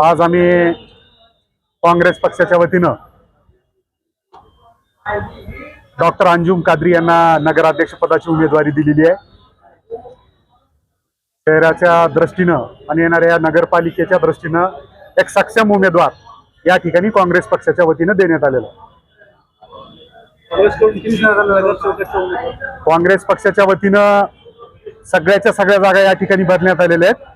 आज आम्ही काँग्रेस पक्षाच्या वतीनं डॉक्टर अंजुम कादरी यांना नगराध्यक्षपदाची उमेदवारी दिलेली आहे. शहराच्या दृष्टीनं आणि येणाऱ्या नगरपालिकेच्या दृष्टीनं एक सक्षम उमेदवार या ठिकाणी काँग्रेस पक्षाच्या वतीनं देण्यात आलेला काँग्रेस पक्षाच्या वतीनं सगळ्याच्या सगळ्या जागा या ठिकाणी भरण्यात आलेल्या आहेत.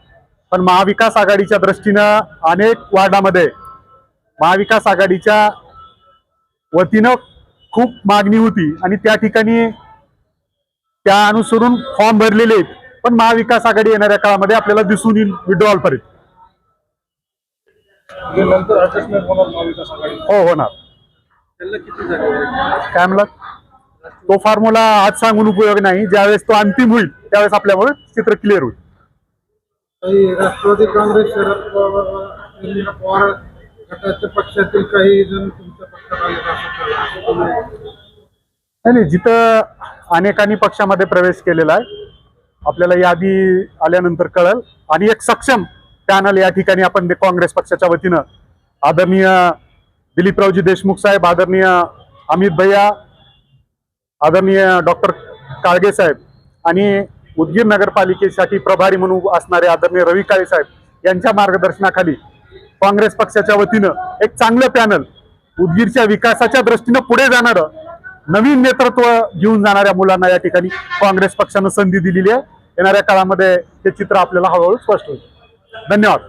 पण महाविकास आघाडीच्या दृष्टीनं अनेक वार्डामध्ये महाविकास आघाडीच्या वतीनं खूप मागणी होती आणि त्या ठिकाणी त्या अनुसरून फॉर्म भरलेले आहेत. पण महाविकास आघाडी येणाऱ्या काळामध्ये आपल्याला दिसून येईल विड्रॉल पर्यंत. हो होणार. काय म्हणलात तो फॉर्म्युला आज सांगून उपयोग नाही. ज्यावेळेस तो अंतिम होईल त्यावेळेस आपल्यामुळे चित्र क्लिअर होईल. काही राष्ट्रवादी काँग्रेस शरद पवार यांनी पवार गटाच्या पक्षातील काही जण तुमच्या पक्षात आले नाही. नाही जिथं अनेकांनी पक्षामध्ये प्रवेश केलेला आहे आपल्याला यादी आल्यानंतर कळल. आणि एक सक्षम पॅनल या ठिकाणी आपण काँग्रेस पक्षाच्या वतीनं आदरणीय दिलीपरावजी देशमुख साहेब आदरणीय अमित भैया आदरणीय डॉक्टर काळगे साहेब आणि उदगीर नगरपालिकेसाठी प्रभारी म्हणून असणारे आदरणीय रवी काळे साहेब यांच्या मार्गदर्शनाखाली काँग्रेस पक्षाच्या वतीनं एक चांगलं पॅनल उदगीरच्या विकासाच्या दृष्टीनं पुढे जाणारं नवीन नेतृत्व घेऊन जाणाऱ्या मुलांना या ठिकाणी काँग्रेस पक्षानं संधी दिलेली आहे. येणाऱ्या काळामध्ये हे चित्र आपल्याला हळूहळू स्पष्ट होईल. धन्यवाद.